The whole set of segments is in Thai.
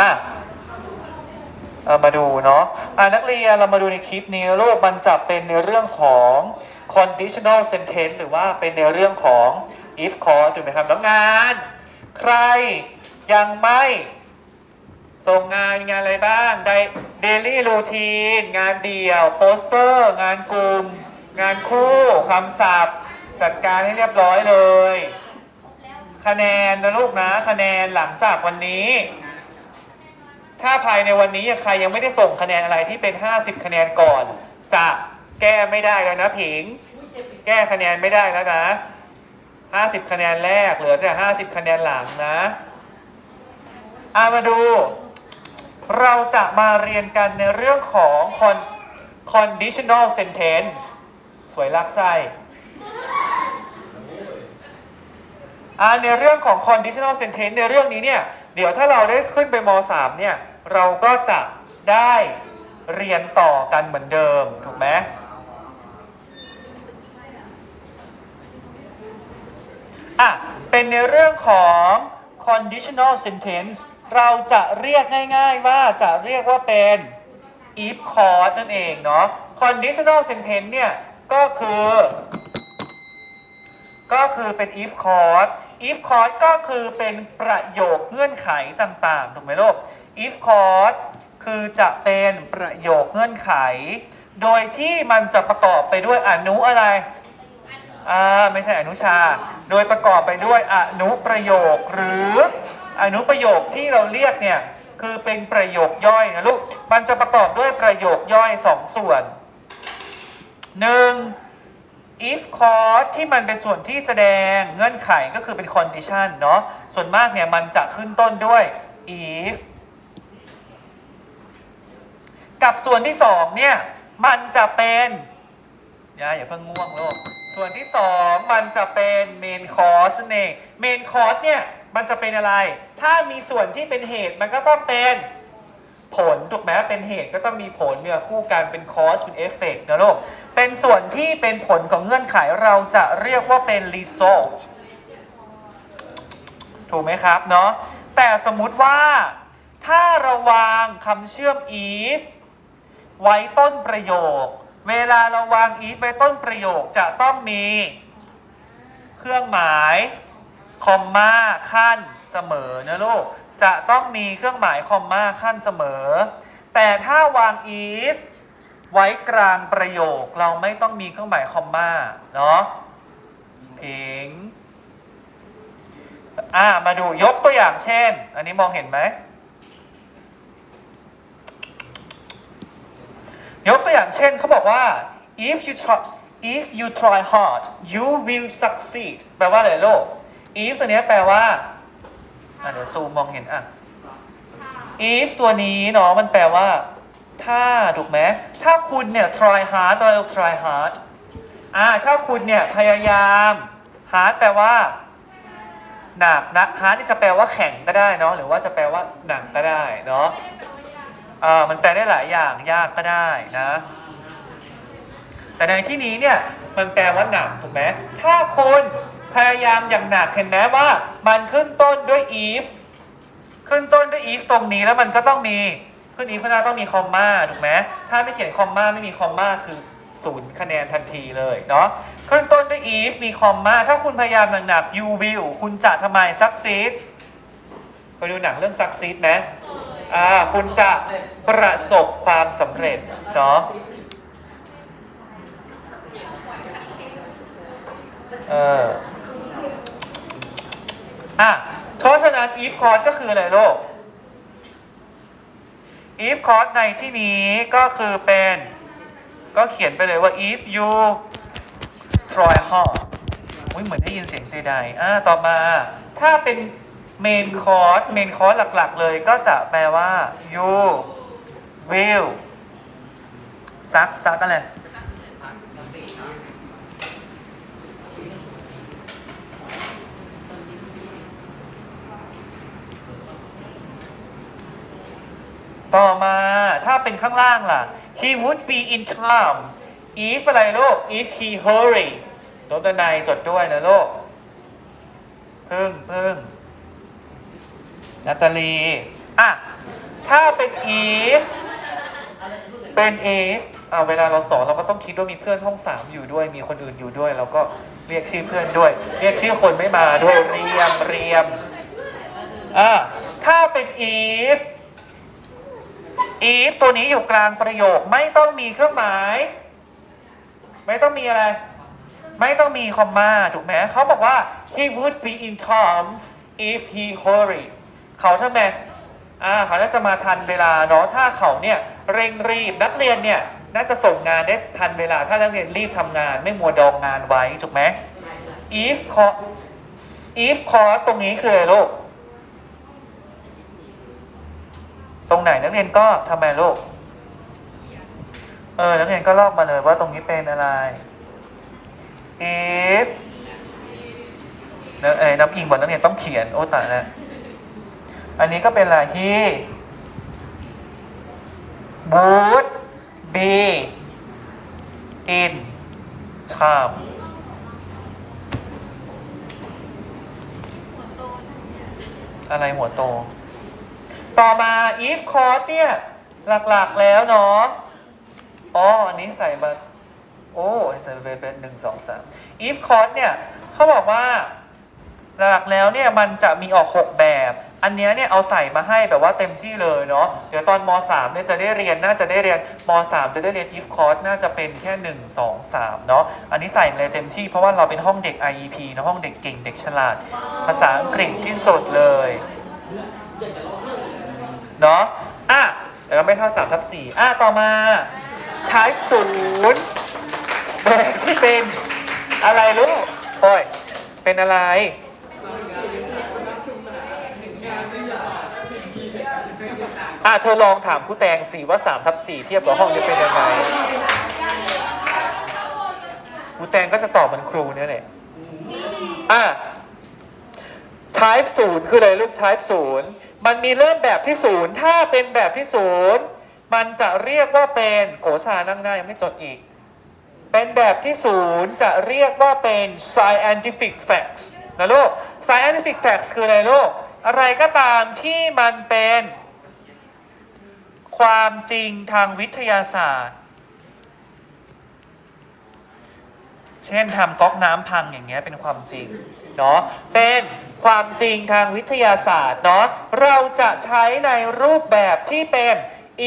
อะเอามาดูเนาะอะนักเรียนเรามาดูในคลิปนี้ลูกมันจะเป็นในเรื่องของ conditional sentence หรือว่าเป็นในเรื่องของ if clause ถูกไหมครับน้องาน ใครยังไม่ส่งงานงานอะไรบ้างได daily routine งานเดี่ยว โปสเตอร์ งานกลุ่ม งานคู่คำศัพท์ จัดการให้เรียบร้อยเลย คะแนนนะลูกนะ คะแนนหลังจากวันนี้ ถ้าภายในวันนี้ใครยังไม่ได้ส่งคะแนนอะไรที่เป็น 50 คะแนนก่อน จะแก้ไม่ได้แล้วนะผิง แก้คะแนนไม่ได้แล้วนะ 50 คะแนนแรกเหลือแต่ 50 คะแนนหลังนะอามาดู เราจะมาเรียนกันในเรื่องของ con- conditional sentence สวยลักไส้อาในเรื่องของ conditional sentence ในเรื่องนี้เนี่ย เดี๋ยวถ้าเราได้ขึ้นไปม .3 เนี่ย เราก็จะได้เรียนต่อกันเหมือนเดิม ถูกไหมอะ เป็นในเรื่องของ conditional sentence เราจะเรียกง่ายๆว่าจะเรียกว่าเป็น if clause นั่นเองเนาะ conditional sentence เนี่ย ก็คือ ก็คือเป็น if clause if clause ก็คือเป็นประโยคเงื่อนไขต่างๆ ถูกไหมลูก if clause คือจะเป็นประโยคเงื่อนไข โดยที่มันจะประกอบไปด้วยอนุอะไรอ่าไม่ใช่อนุชา โดยประกอบไปด้วยอนุประโยค หรืออนุประโยคที่เราเรียกเนี่ย คือเป็นประโยคย่อยนะลูก มันจะประกอบด้วยประโยคย่อยสองส่วนหนึ่ง if clause ที่มันเป็นส่วนที่แสดงเงื่อนไขก็คือเป็น condition เนาะส่วนมากเนี่ย มันจะขึ้นต้นด้วย if กับส่วนที่สองเนี่ยมันจะเป็นอย่าอย่าเพิ่งง่วงโลกส่วนที่สองมันจะเป็น main cause นั่นเอง main cause เนี่ยมันจะเป็นอะไร ถ้ามีส่วนที่เป็นเหตุมันก็ต้องเป็นผลถูกไหมเป็นเหตุก็ต้องมีผลเนี่ยคู่กันเป็น cause เป็น effect นะลูกเป็นส่วนที่เป็นผลของเงื่อนไขเราจะเรียกว่าเป็น result ถูกไหมครับเนาะแต่สมมุติว่าถ้าเราวางคำเชื่อม if ไว้ต้นประโยค เวลาเราวาง if ไว้ต้นประโยคจะต้องมี เครื่องหมาย คอมมาขั้นเสมอนะลูก จะต้องมีเครื่องหมายคอมมาขั้นเสมอ แต่ถ้าวาง if ไว้กลางประโยคเราไม่ต้องมีเครื่องหมายคอมมาเนาะพิงอ่ามาดูยกตัวอย่างเช่น อันนี้มองเห็นไหม ยกตัวอย่างเช่นเขาบอกว่า if you try if you try hard you will succeed แปลว่าอะไรโลก if ตัวเนี้ยแปลว่าอะเดี๋ยวซูมมองเห็นอะ if ตัวนี้เนาะมันแปลว่า ถ้าถูกไหมถ้าคุณเนี่ย try hard แปลว่า try hard อ่าถ้าคุณเนี่ยพยายาม hard แปลว่าหนักนะ hard นี่จะแปลว่าแข็งก็ได้เนาะหรือว่าจะแปลว่าหนักก็ได้เนาะ อ่ามันแปลได้หลายอย่างยากก็ได้นะ แต่ในที่นี้เนี่ยมันแปลว่าหนักถูกไหมถ้าคุณพยายามอย่างหนักเห็นไหมว่า มันขึ้นต้นด้วย if ขึ้นต้นด้วย if ตรงนี้แล้วมันก็ต้องมีขึ้น if ข้างหน้าต้องมีคอมมาถูกไหมถ้าไม่เขียนคอมมาไม่มีคอมมาคือศูนย์คะแนนทันทีเลยเนาะขึ้นต้นด้วย if มีคอมมาถ้าคุณพยายามหนักๆ you will คุณจะทำไม succeed เคยดูหนังเรื่อง succeed ไหม อ่าคุณจะประสบความสำเร็จเนาะเอออะเพราะฉะนั้น if clause ก็คืออะไรโลก if clause ในที่นี้ก็คือเป็น ก็เขียนไปเลยว่า if you try hard อุ้ยเหมือนได้ยินเสียงเจไดอ่าต่อมาถ้าเป็น main course main course หลักๆ เลยก็จะแปลว่า you will ซักซักอะไรต่อมาถ้าเป็นข้างล่างล่ะ he would be in time if อะไรลูก if he hurry ลดในจดด้วยนะลูกพึ่งพึ่ง นาตาลีอะถ้าเป็น if เป็น if อ่าเวลาเราสอนเราก็ต้องคิดว่ามีเพื่อนห้องสามอยู่ด้วย มีคนอื่นอยู่ด้วย เราก็เรียกชื่อเพื่อนด้วย เรียกชื่อคนไม่มาด้วยเรียมเรียมอ่าถ้าเป็น if if ตัวนี้อยู่กลางประโยคไม่ต้องมีเครื่องหมาย ไม่ต้องมีอะไร ไม่ต้องมีคอมมาถูกไหมเขาบอกว่า he would be in time if he hurry เขาทำไมอ่าเขาน่าจะมาทันเวลาเนาะถ้าเขาเนี่ยเร่งรีบนักเรียนเนี่ยน่าจะส่งงานได้ทันเวลา ถ้านักเรียนรีบทำงาน ไม่มัวดองงานไว้ถูกไหม if cause if cause ตรงนี้คืออะไรลูกตรงไหนนักเรียนก็ทำไมลูกเออนักเรียนก็ลอกมาเลยว่าตรงนี้เป็นอะไร if เนอะเอ้ยน้ำอิงบอกนักเรียนต้องเขียนโอ้ตายแล้ว อันนี้ก็เป็นอะไร he would be in time อะไรหัวโต ต่อมา if cause เนี่ย หลักๆแล้วเนาะอ๋ออันนี้ใส่มาโอ้ใส่ไปเป็นหนึ่งสองสาม if cause เนี่ยเขาบอกว่า หลักแล้วเนี่ย มันจะมีออก6แบบ อันเนี้ยเนี่ยเอาใส่มาให้แบบว่าเต็มที่เลยเนาะเดี๋ยวตอนม 3 เนี่ยจะได้เรียนน่าจะได้เรียนม 3 จะได้เรียน if cause น่าจะเป็นแค่ 1 2 3 เนาะอันนี้ใส่มาเลยเต็มที่เพราะว่าเราเป็นห้องเด็ก IEP นะห้องเด็กเก่งเด็กฉลาด ภาษาอังกฤษที่สุดเลยเนาะอะแต่ก็ไม่เท่า3ทับ4อะต่อมา type 0แบบที่เป็นอะไรลูกโอ้ยเป็นอะไร อะเธอลองถามครูแตงสิว่า3ทับ4เทียบกับห้องนี้เป็นยังไงครูแตงก็จะตอบเหมือนครูเนี่ยแหละอะ type 0คืออะไรลูก type 0มันมีเริ่มแบบที่0ถ้าเป็นแบบที่0มันจะเรียกว่าเป็นโกชานั่งหน้ายังไม่จดอีก เป็นแบบที่0จะเรียกว่าเป็น scientific facts นะลูก scientific facts คืออะไรลูก อะไรก็ตามที่มันเป็น ความจริงทางวิทยาศาสตร์ เช่นทำก๊อกน้ำพังอย่างเงี้ยเป็นความจริงเนาะเป็นความจริงทางวิทยาศาสตร์เนาะเราจะใช้ในรูปแบบที่เป็น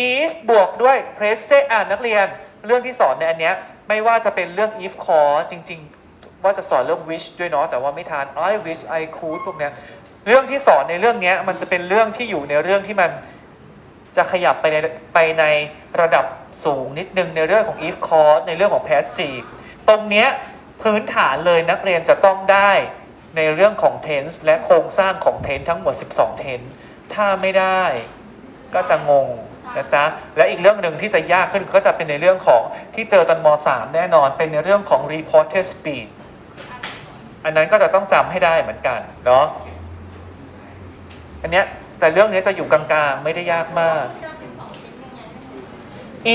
if บวกด้วย present อ่านนักเรียนเรื่องที่สอนในอันเนี้ยไม่ว่าจะเป็นเรื่อง if ขอจริง ๆ ว่าจะสอนเรื่อง wish ด้วยเนาะแต่ว่าไม่ทาน I wish I could พวกเนี้ยเรื่องที่สอนในเรื่องเนี้ยมันจะเป็นเรื่องที่อยู่ในเรื่องที่มัน จะขยับไปในไปในระดับสูงนิดนึงในเรื่องของ if cause ในเรื่องของ passive ตรงเนี้ยพื้นฐานเลยนักเรียนจะต้องได้ในเรื่องของ tense และโครงสร้างของ tense ทั้งหมด 12 tense ถ้าไม่ได้ก็จะงงนะจ๊ะ และอีกเรื่องหนึ่งที่จะยากขึ้นก็จะเป็นในเรื่องของที่เจอตอนม 3 แน่นอน เป็นในเรื่องของ reported speed อันนั้นก็จะต้องจำให้ได้เหมือนกันเนาะ อันเนี้ย แต่เรื่องนี้จะอยู่กลางๆ ไม่ได้ยากมาก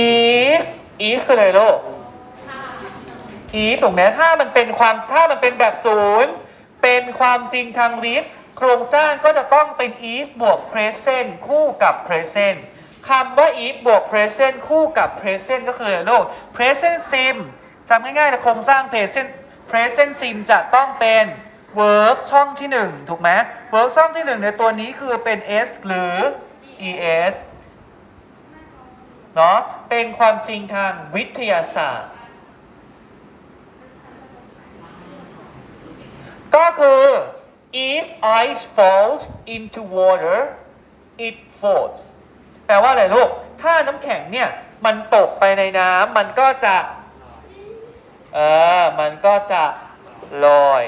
if if คืออะไรลูก if ถูกไหมถ้ามันเป็นความถ้ามันเป็นแบบศูนย์เป็นความจริงทางวิทย์โครงสร้างก็จะต้องเป็น if บวก present คู่กับ present คำว่า if บวก present คู่กับ present ก็คืออะไรลูก present sim จำง่ายๆนะโครงสร้าง present present sim จะต้องเป็น verb ช่องที่ 1 ถูกไหม verb ช่องที่ 1 ในตัวนี้คือเป็น s หรือ es เนาะเป็นความจริงทางวิทยาศาสตร์ ก็คือ if ice falls into water it falls แปลว่าอะไรลูก ถ้าน้ำแข็งเนี่ย มันตกไปในน้ำมันก็จะ เออ มันก็จะลอย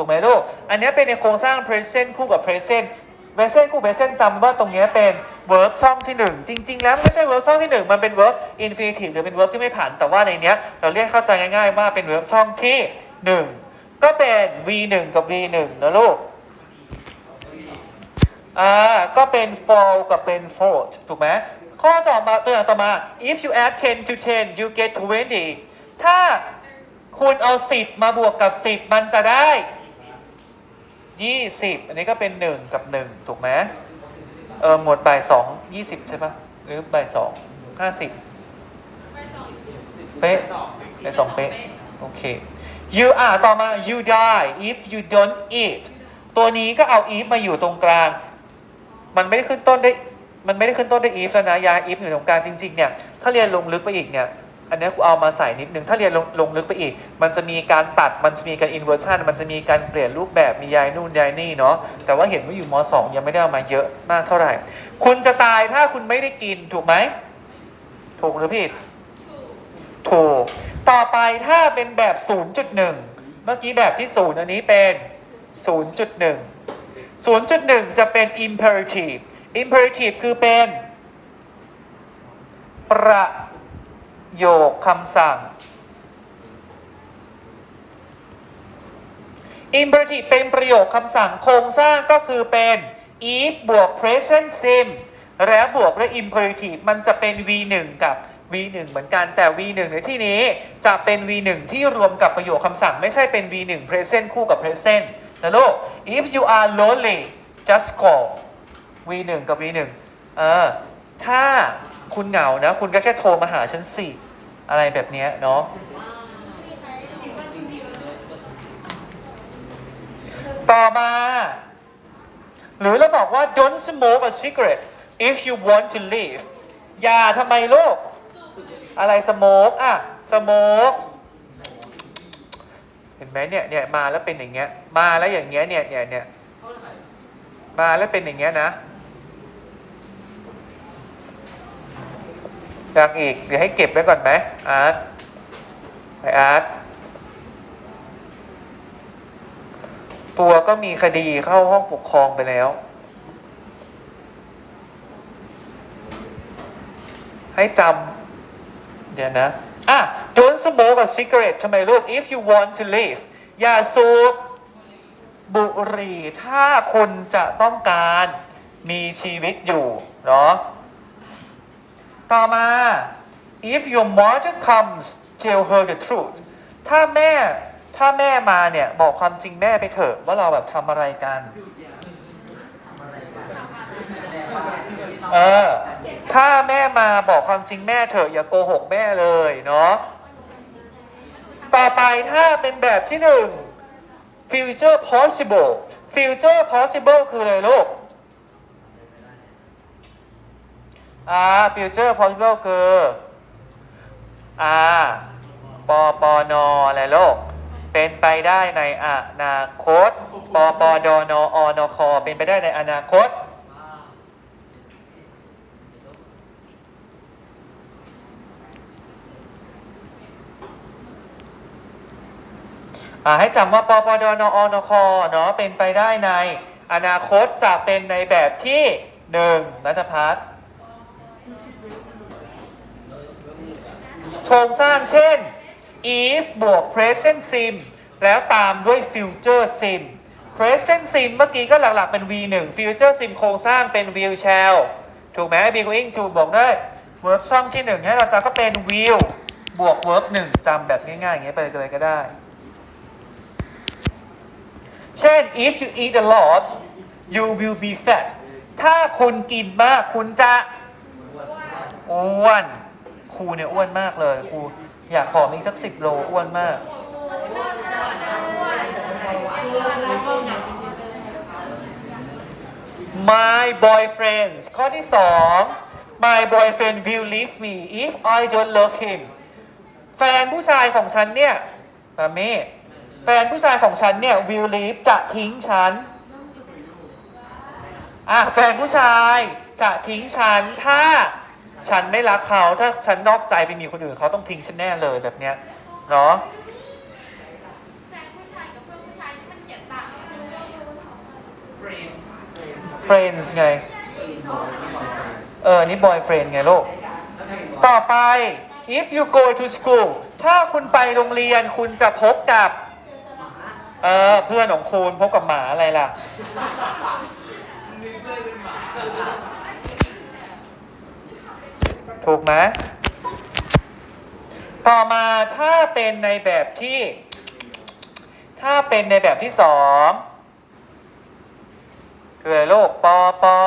ถูกไหมลูก อันนี้เป็นในโครงสร้าง present คู่กับ present present คู่ present จำว่าตรงนี้เป็น verb ช่องที่ 1 จริง ๆ แล้วไม่ใช่ verb ช่องที่ 1 มันเป็น verb infinitive หรือเป็น verb ที่ไม่ผ่าน แต่ว่าในเนี้ยเราเรียกเข้าใจง่าย ๆ ว่าเป็น verb ช่องที่ 1 ก็เป็น v1 กับ v1 นะลูก อ่า ก็เป็น fall กับเป็น fold ถูกไหมข้อต่อมาตัวอย่างต่อมา if you add 10 to 10 you get 20 ถ้าคุณเอา 10 มาบวกกับ 10 มันจะได้ 20 อันนี้ก็เป็น 1 กับ 1 ถูกไหมเออหมวดบ่ายสองยี่สิบใช่ปะหรือบ่ายสองห้าสิบเป๊ะบ่ายสองเป๊ะ โอเค you อ่าต่อมา you die if you don't eat ตัวนี้ก็เอา if มาอยู่ตรงกลาง มันไม่ได้ขึ้นต้นได้มันไม่ได้ขึ้นต้นด้วย if แล้วนะยา if อยู่ตรงกลางจริงๆเนี่ย ถ้าเรียนลงลึกไปอีกเนี่ย อันนี้กูเอามาใส่นิดนึง ถ้าเรียนลงลงลึกไปอีก มันจะมีการตัด มันจะมีการ inversion มันจะมีการเปลี่ยนรูปแบบมียายนู่นยายนี่เนาะ แต่ว่าเห็นว่าอยู่ม .2 ยังไม่ได้เอามาเยอะมากเท่าไหร่ คุณจะตายถ้าคุณไม่ได้กินถูกไหม ถูกหรือผิด ถูก ต่อไปถ้าเป็นแบบ 0.1 เมื่อกี้แบบที่ 0 อันนี้เป็น 0.1 0.1 จะเป็น imperative imperative คือเป็น ประ โยคคำสั่ง imperative เป็นประโยคคำสั่งโครงสร้างก็คือเป็น if บวก present sim แล้วบวกด้วย imperative มันจะเป็น v1 กับ v1 เหมือนกันแต่ v1 ในที่นี้จะเป็น v1 ที่รวมกับประโยคคำสั่ง ไม่ใช่เป็น v1 present คู่กับ present นะลูก if you are lonely just call v1 กับ v1 เออถ้า คุณเหงานะ คุณก็แค่โทรมาหาฉันสิ อะไรแบบเนี้ยเนาะต่อมา หรือเราบอกว่า don't smoke a cigarette if you want to live อย่าทำไมลูก อะไรสโมกอะสโมกเห็นไหมเนี่ยเนี่ยมาแล้วเป็นอย่างเงี้ย มาแล้วอย่างเงี้ยเนี่ยเนี่ยเนี่ยมาแล้วเป็นอย่างเงี้ยนะ ยังอีกเดี๋ยวให้เก็บไว้ก่อนไหมอาร์ตไออาร์ตตัวก็มีคดีเข้าห้องปกครองไปแล้ว ให้จำเดี๋ยวนะ อะ don't smoke a cigarette ทำไมลูก if you want to live อย่าสูบบุหรี่ถ้าคุณจะต้องการมีชีวิตอยู่ เนาะ ต่อมา if your mother comes tell her the truth ถ้าแม่ถ้าแม่มาเนี่ย บอกความจริงแม่ไปเถอะว่าเราแบบทำอะไรกัน เออ ถ้าแม่มาบอกความจริงแม่เถอะอย่าโกหกแม่เลยเนาะ ต่อไปถ้าเป็นแบบที่หนึ่ง future possible future possible คืออะไรลูก อ่า future possible คืออ่าปปนอะไรโลก เป็นไปได้ในอนาคตปปดนอนคเป็นไปได้ในอนาคต ให้จำว่าปปดนอนคเนาะเป็นไปได้ในอนาคตจะเป็นในแบบที่หนึ่งนัทพัฒน์ โครงสร้างเช่น if บวก present sim แล้วตามด้วย future sim present sim เมื่อกี้ก็หลักๆเป็น v1 future sim โครงสร้างเป็น will shall ถูกไหม be going to บอกด้วย verb ช่องที่ 1 ให้เราจำก็เป็น will บวก verb 1จำแบบง่ายๆ อย่างเงี้ยไปเลยก็ได้ เช่น if you eat a lot you will be fat ถ้าคุณกินมากคุณจะอ้วน รูเนี่ยอ้วนมากเลยครูอยากผอมอีกสักสิบโลอ้วนมาก My boyfriend ข้อที่สอง My boyfriend will leave me if I don't love him แฟนผู้ชายของฉันเนี่ยปาเม่แฟนผู้ชายของฉันเนี่ย will leave จะทิ้งฉันอะแฟนผู้ชายจะทิ้งฉันถ้า ฉันไม่รักเขาถ้าฉันนอกใจไปมีคนอื่นเขาต้องทิ้งฉันแน่เลยแบบเนี้ยเนาะแฟนผู้ชายกับเพื่อนผู้ชายที่มันเขียนต่างกันเลย friends ไง เออ นี่ boyfriend ไงลูก ต่อไป if you go to school ถ้าคุณไปโรงเรียนคุณจะพบกับ เออ เพื่อนของคุณพบกับหมาอะไรล่ะ ถูกไหมต่อมาถ้าเป็นในแบบที่ ถ้าเป็นในแบบที่สองคืออะไรลูกปอปอ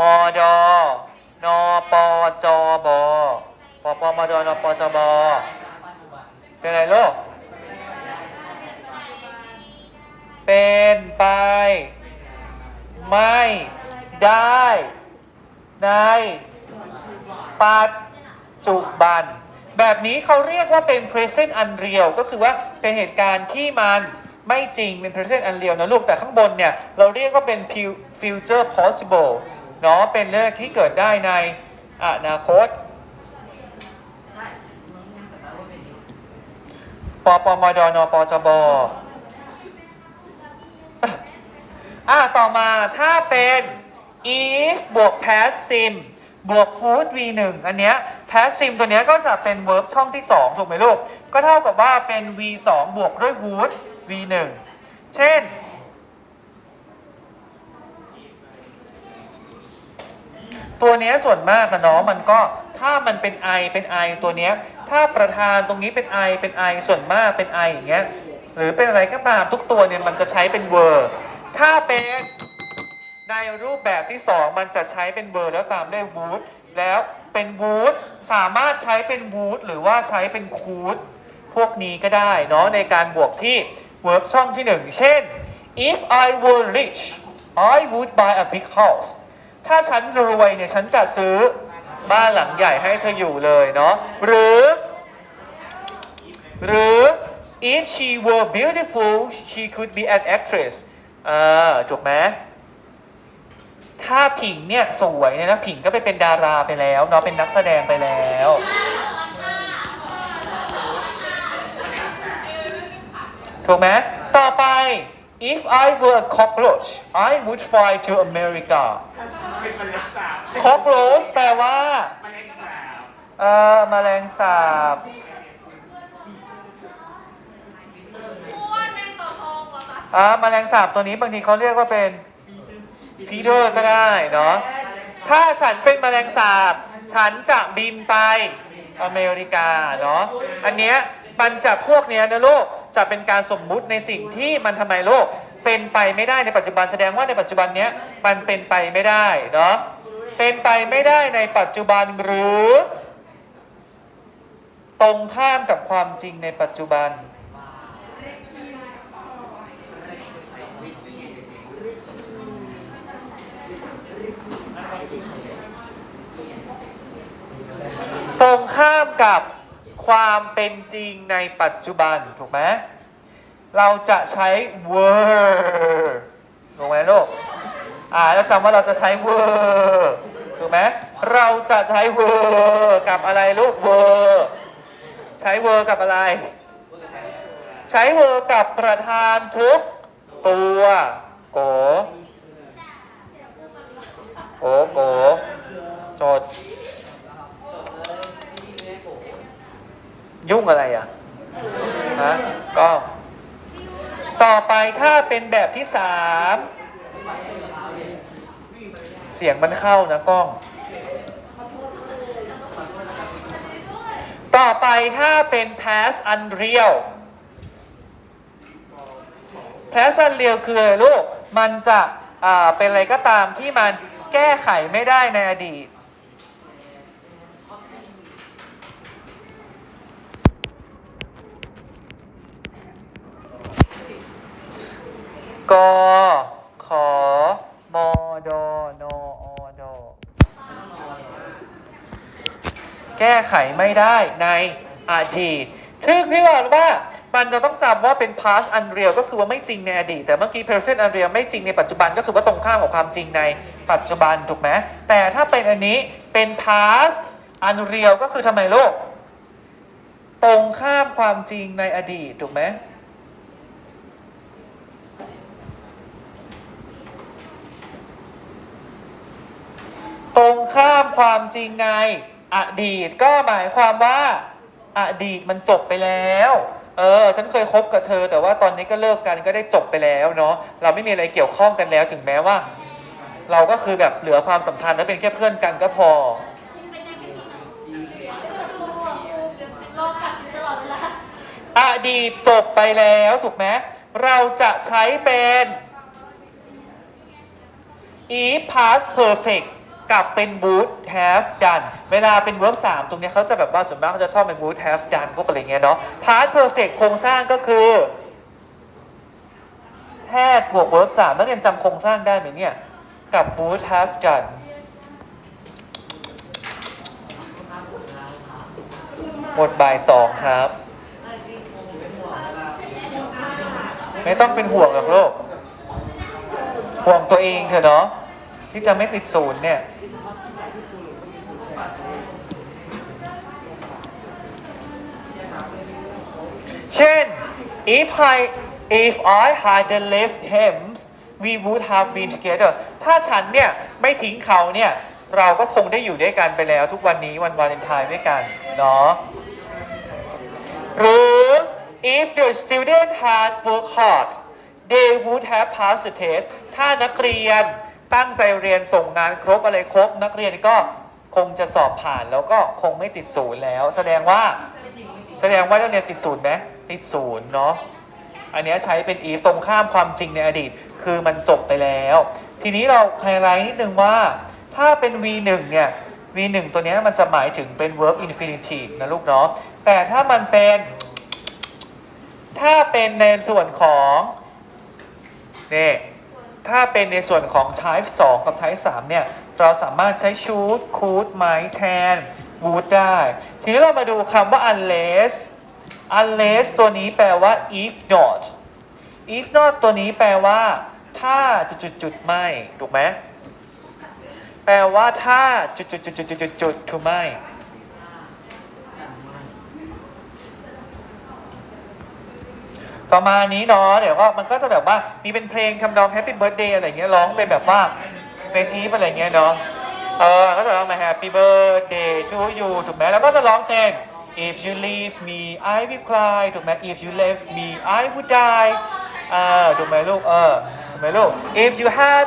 มอดอนอปอจอบอปอปอมอดอนอปอจอบอเป็นไรลูกเป็นไป ไม่ได้ใน ปัจจุบัน แบบนี้เขาเรียกว่าเป็น present unreal ก็คือว่าเป็นเหตุการณ์ที่มันไม่จริงเป็น present unreal นะลูกแต่ข้างบนเนี่ย เราเรียกว่าเป็น future possible เนาะเป็นเรื่องที่เกิดได้ในอนาคตปปมดนปจบอะต่อมาถ้าเป็น if บวก passive บวก would v1 อันเนี้ย passive ตัวเนี้ยก็จะเป็น verb ช่องที่ 2 ถูกไหมลูก ก็เท่ากับว่าเป็น v2 บวกด้วย would v1 เช่น ตัวเนี้ยส่วนมากนะเนาะมันก็ถ้ามันเป็น i เป็น i ตัวเนี้ยถ้าประธานตรงนี้เป็น i เป็น i ส่วนมากเป็น i อย่างเงี้ยหรือเป็นอะไรก็ตามทุกตัวเนี่ยมันจะใช้เป็น word ถ้าเป็น ในรูปแบบที่ 2 มันจะใช้เป็น word แล้วตามด้วย would แล้วเป็น would สามารถใช้เป็น would หรือว่าใช้เป็น could พวกนี้ก็ได้เนาะในการบวกที่ verb ช่องที่ 1 เช่น if I were rich I would buy a big house ถ้าฉันรวยเนี่ยฉันจะซื้อบ้านหลังใหญ่ให้เธออยู่เลยเนาะหรือ หรือ if she were beautiful she could be an actress เออถูกไหม ถ้าผิงเนี่ยสวยเนี่ยนะผิงก็ไปเป็นดาราไปแล้วเนาะเป็นนักแสดงไปแล้ว ถูกไหมต่อไป if I were a cockroach I would fly to America เป็นแมลงสาบ cockroach แปลว่าแมลงสาบเอ่อแมลงสาบ อ้วนแมงต่อทองเหรอคะอ่าแมลงสาบตัวนี้บางทีเขาเรียกว่าเป็น พีเตอร์ก็ได้เนาะถ้าฉันเป็นแมลงสาบ ฉันจะบินไปอเมริกาเนาะอันเนี้ยมันจะพวกเนี้ยนะลูกจะเป็นการสมมุติในสิ่งที่มันทำไมลูกเป็นไปไม่ได้ในปัจจุบันแสดงว่าในปัจจุบันเนี้ยมันเป็นไปไม่ได้เนาะเป็นไปไม่ได้ในปัจจุบันหรือ ตรงข้ามกับความจริงในปัจจุบัน ตรงข้ามกับความเป็นจริงในปัจจุบัน ถูกไหมเราจะใช้ were ถูกไหมลูกอ่าเราจำว่าเราจะใช้ were ถูกไหมเราจะใช้ were กับอะไรลูก were ใช้ were กับอะไร ใช้ were กับประธานทุกตัวโกโกโกโจทย์ ยุ่งอะไรอะฮะก็ต่อไปถ้าเป็นแบบที่สามเสียงมันเข้านะกล้อง ต่อไปถ้าเป็น past unreal past unreal คืออะไรลูก มันจะอ่าเป็นอะไรก็ตามที่มันแก้ไขไม่ได้ในอดีต กขอมอดอนออดอแก้ไขไม่ได้ในอดีตทึ่งพี่บอกว่ามันจะต้องจำว่าเป็น past unreal ก็คือว่าไม่จริงในอดีต แต่เมื่อกี้ present unreal ไม่จริงในปัจจุบันก็คือว่าตรงข้ามกับความจริงในปัจจุบันถูกไหมแต่ถ้าเป็นอันนี้เป็น past unreal ก็คือทำไมโลก ตรงข้ามความจริงในอดีตถูกไหมตรงข้ามความจริงใน อดีตก็หมายความว่าอดีตมันจบไปแล้ว เออ ฉันเคยคบกับเธอ แต่ว่าตอนนี้ก็เลิกกันก็ได้จบไปแล้วเนาะ เราไม่มีอะไรเกี่ยวข้องกันแล้ว ถึงแม้ว่า เราก็คือแบบเหลือความสัมพันธ์และเป็นแค่เพื่อนกันก็พอเป็นยังไงพี่ศัตรูอะครูเดี๋ยวเป็นโรคกัดอยู่ตลอดเวลาอดีตจบไปแล้วถูกไหมเราจะใช้เป็น if past perfect กับเป็น would have done เวลาเป็น verb 3 ตรงนี้เขาจะแบบว่าส่วนมากเขาจะชอบเป็น would have done พวกอะไรเงี้ยเนาะ past perfect โครงสร้างก็คือ had บวก verb 3นักเรียนจำโครงสร้างได้ไหมเนี่ย กับ would have done หมดบ่ายสองครับ ไม่ต้องเป็นห่วงหรอกลูกห่วงตัวเองเถอะเนาะที่จะไม่ติดศูนย์เนี่ย เช่น if I if I hadn't left him we would have been together ถ้าฉันเนี่ยไม่ทิ้งเขาเนี่ยเราก็คงได้อยู่ด้วยกันไปแล้วทุกวันนี้วันวาเลนไทน์ด้วยกันเนาะหรือ if the student had worked hard they would have passed the test ถ้านักเรียนตั้งใจเรียนส่งงานครบอะไรครบ นักเรียนก็คงจะสอบผ่านแล้วก็คงไม่ติดศูนย์แล้ว แสดงว่าแสดงว่านักเรียนติดศูนย์ไหม ติดศูนย์เนาะอันนี้ใช้เป็น if ตรงข้ามความจริงในอดีต คือมันจบไปแล้ว ทีนี้เราไฮไลท์นิดนึงว่าถ้าเป็น v1 เนี่ย v1 ตัวนี้มันจะหมายถึงเป็น verb infinitive นะลูกเนาะแต่ถ้ามันเป็น ถ้าเป็นในส่วนของนี่ถ้าเป็นในส่วนของ type 2 กับ type 3 เนี่ย เราสามารถใช้ should could might แทน would ได้ ทีนี้เรามาดูคำว่า unless unless ตัวนี้แปลว่า if not if not ตัวนี้แปลว่า ถ้าจุดๆๆไม่ ถูกไหม แปลว่าถ้าจุดๆๆๆๆถูกไหมต่อมานี้เนาะเดี๋ยวก็มันก็จะแบบว่ามีเป็นเพลงทำนอง Happy Birthday อะไรเงี้ยร้องเป็นแบบว่าเป็นอีฟอะไรเงี้ยเนาะเออก็จะร้องมา Happy Birthday to you ถูกไหมแล้วก็จะร้องเพลง If you leave me I will cry ถูกไหม If you left me I would die อ่าถูกไหมลูกเออถูกไหมลูก If you had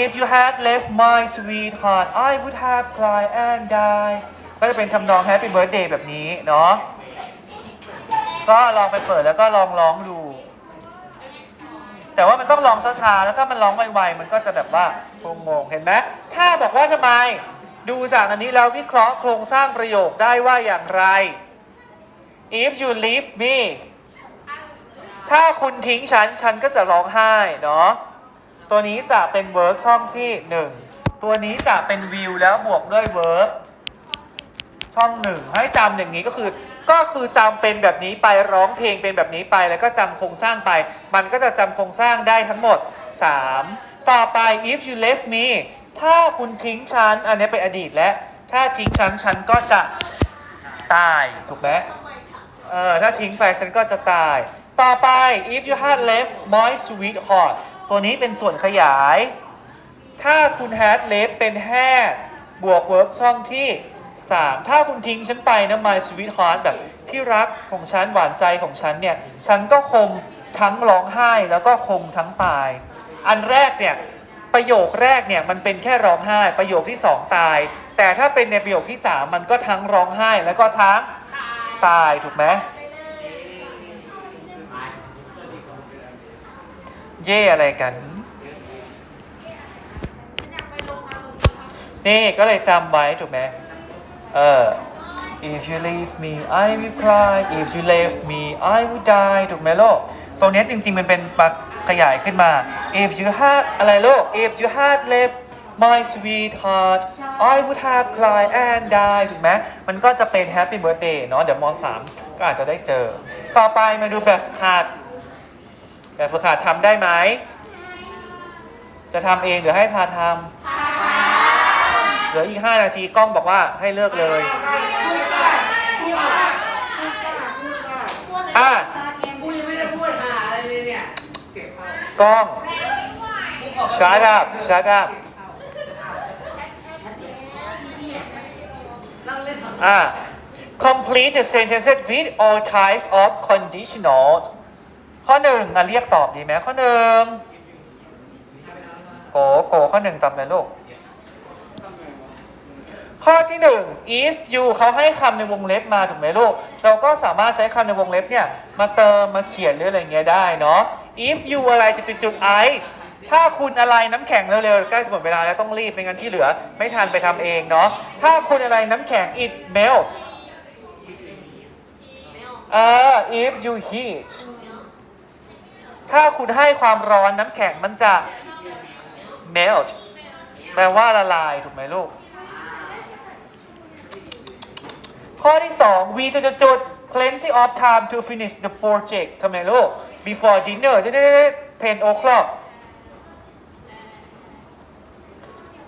If you had left my sweetheart I would have cried and died ก็จะเป็นทำนอง Happy Birthday แบบนี้เนาะก็ลองไปเปิดแล้วก็ลองร้องดู แต่ว่ามันต้องร้องช้าๆแล้วถ้ามันร้องไวๆมันก็จะแบบว่างงๆเห็นไหมถ้าบอกว่าทำไม ดูจากอันนี้แล้ววิเคราะห์โครงสร้างประโยคได้ว่าอย่างไร if you leave me ถ้าคุณทิ้งฉัน ฉันก็จะร้องไห้เนาะ ตัวนี้จะเป็น verb ช่องที่ 1 ตัวนี้จะเป็น will แล้วบวกด้วย verb ช่องหนึ่งให้จำอย่างนี้ก็คือก็คือจำเป็นแบบนี้ไปร้องเพลงเป็นแบบนี้ไปแล้วก็จำโครงสร้างไป มันก็จะจำโครงสร้างได้ทั้งหมด 3 ต่อไป if you left me ถ้าคุณทิ้งฉัน อันนี้เป็นอดีตแล้ว ถ้าทิ้งฉัน ฉันก็จะตาย ถูกไหมเออ ถ้าทิ้งไปฉันก็จะตาย ต่อไป if you had left my sweetheart ตัวนี้เป็นส่วนขยาย ถ้าคุณ had left เป็น had บวก verb ช่องที่ 3 ถ้าคุณทิ้งฉันไปนะ my sweetheart แบบที่รักของฉัน หวานใจของฉันเนี่ย ฉันก็คงทั้งร้องไห้แล้วก็คงทั้งตาย อันแรกเนี่ย ประโยคแรกเนี่ยมันเป็นแค่ร้องไห้ ประโยคที่2ตาย แต่ถ้าเป็นในประโยคที่3มันก็ทั้งร้องไห้แล้วก็ทั้งตายถูกไหมเย่อะไรกันอยากไปลงมาลงมาครับนี่ก็เลยจำไว้ถูกไหมเออ if you leave me I will cry if you left me I will die ถูกไหมโลกตรงเนี้ยจริงๆมันเป็นมา ขยายขึ้นมา if you had อะไรโลก if you had left my sweetheart I would have cried and died ถูกไหมมันก็จะเป็น happy birthday เนาะเดี๋ยวม .3 ก็อาจจะได้เจอ ต่อไปมาดูแบบฝึกหัด แบบฝึกหัดทำได้ไหม จะทำเองหรือให้พาทำเหลืออีก 5 นาทีกล้องบอกว่าให้เลิกเลยอะ กูยังไม่ได้พูดหาอะไรเลยเนี่ย กล้อง shut up shut up นั่งเล่นอะ complete the sentences with all type of conditional ข้อหนึ่งอะเรียกตอบดีไหมข้อหนึ่งโกโกข้อหนึ่งตอบเลยลูก ข้อที่หนึ่ง if you เขาให้คำในวงเล็บมาถูกไหมลูก เราก็สามารถใช้คำในวงเล็บเนี่ย มาเติมมาเขียนหรืออะไรเงี้ยได้เนาะ if you อะไรจุดๆๆ ice ถ้าคุณอะไรน้ำแข็งเร็วๆใกล้จะหมดเวลาแล้วต้องรีบไม่งั้นที่เหลือ ไม่ทันไปทำเองเนาะถ้าคุณอะไรน้ำแข็ง it melts เออ if you heat ถ้าคุณให้ความร้อนน้ำแข็งมันจะ melt แปลว่าละลายถูกไหมลูก ข้อที่ 2 we จุดจุดจุด plenty of time to finish the project ทำไมลูก before dinner เพนโอคลอก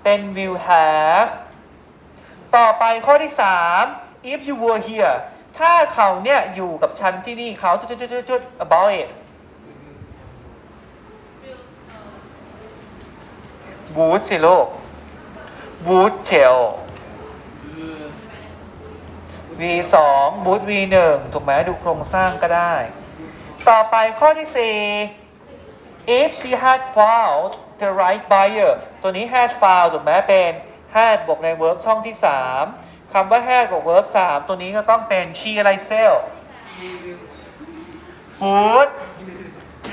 เป็น will have ต่อไปข้อที่ 3 if you were here ถ้าเขาเนี่ยอยู่กับฉันที่นี่เขาจุดจุดจุด about it would สิลูก would tell v 2 would v งถูกไหมดูโครงสร้างก็ได้ ต่อไปข้อที่ 4 if she had found the right buyer ตัวนี้ had found ถูกไหมเป็น had บวกใน verb ช่องที่ 3 คำว่า had บวก verb 3 ตัวนี้ก็ต้องเป็น she อะไร sell would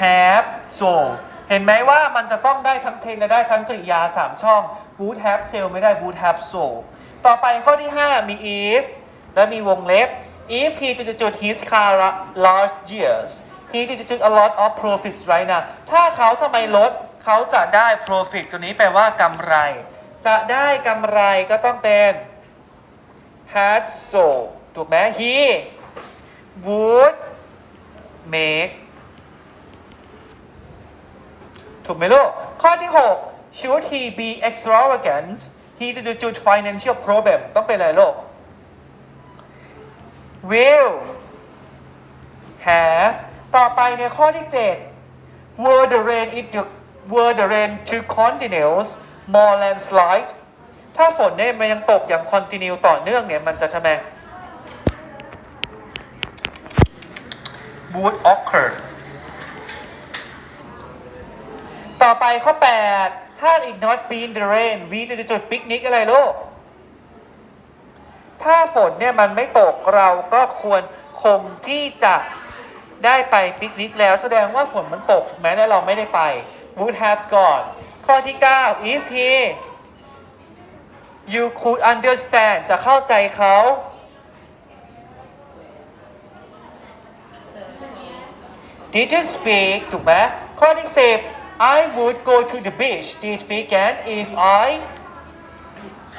have sold เห็นไหมว่ามันจะต้องได้ทั้งเทนและได้ทั้งกริยา 3 ช่อง would have sell ไม่ได้ would have sold ต่อไปข้อที่ 5 มี if และมีวงเล็บ if he จุดจุด his car large years he จุดจุดๆๆ a lot of profits right now ถ้าเขาทำไมลดเขาจะได้ profit ตัวนี้แปลว่ากำไร จะได้กำไรก็ต้องเป็น had sold ถูกไหม he would make ถูกไหมลูก ข้อที่ 6 should he be extravagant he จุดจุด financial problem ต้องเป็นอะไรลูก will have ต่อไปในข้อที่ 7 were the rain it the were the rain to continuous more landslide ถ้าฝนเนี่ยมันยังตกอย่าง continue ต่อเนื่องเนี่ย มันจะทำไม would occur ต่อไปข้อ 8 had it not been the rain we จะจุดปิกนิกอะไรลูก ถ้าฝนเนี่ยมันไม่ตกเราก็ควรคงที่จะ ได้ไปปิกนิกแล้วแสดงว่าฝนมันตกแม้แต่เราไม่ได้ไป would have gone ข้อที่ 9 if he you could understand จะเข้าใจเขา didn't speak ถูกไหมข้อที่ 10 I would go to the beach this weekend if I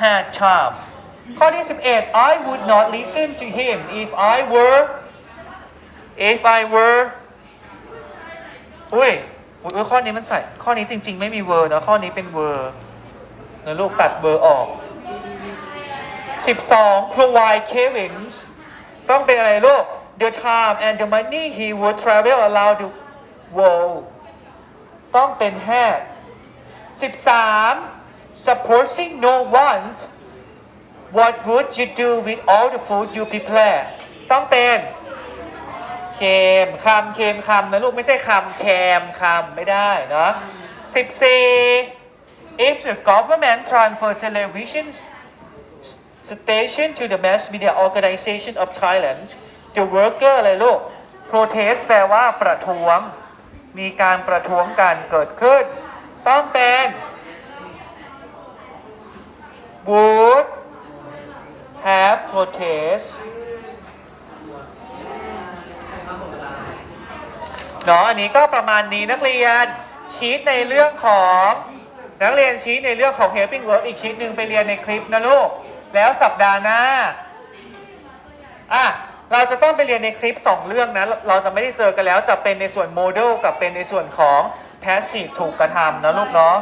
had time ข้อที่ 11 I would not listen to him if I were if I were อุ้ยอุ้ยข้อนี้มันใส่ ข้อนี้จริง ๆ ไม่มี were นะข้อนี้เป็น were นะลูกตัด were ออก 12 provide Kevin's ต้องเป็นอะไรลูก the time and the money he would travel around the world ต้องเป็น had 13 supposing no one what would you do with all the food you prepare ต้องเป็น เคมคำเคมคำนะลูกไม่ใช่คำแคมคำไม่ได้เนาะ14 if the government transfer television station to the mass media organization of Thailand the worker อะไรลูก protest แปลว่าประท้วง มีการประท้วงกันเกิดขึ้น ต้องเป็น would have protest เนาะอันนี้ก็ประมาณนี้นักเรียนชีตในเรื่องของนักเรียนชีตในเรื่องของ helping verb อีกชีตหนึ่งไปเรียนในคลิปนะลูก แล้วสัปดาห์หน้าอะเราจะต้องไปเรียนในคลิป 2 เรื่องนะ เราจะไม่ได้เจอกันแล้วจะเป็นในส่วนโมเดลกับเป็นในส่วนของ passive ถูกกระทำนะลูกเนาะ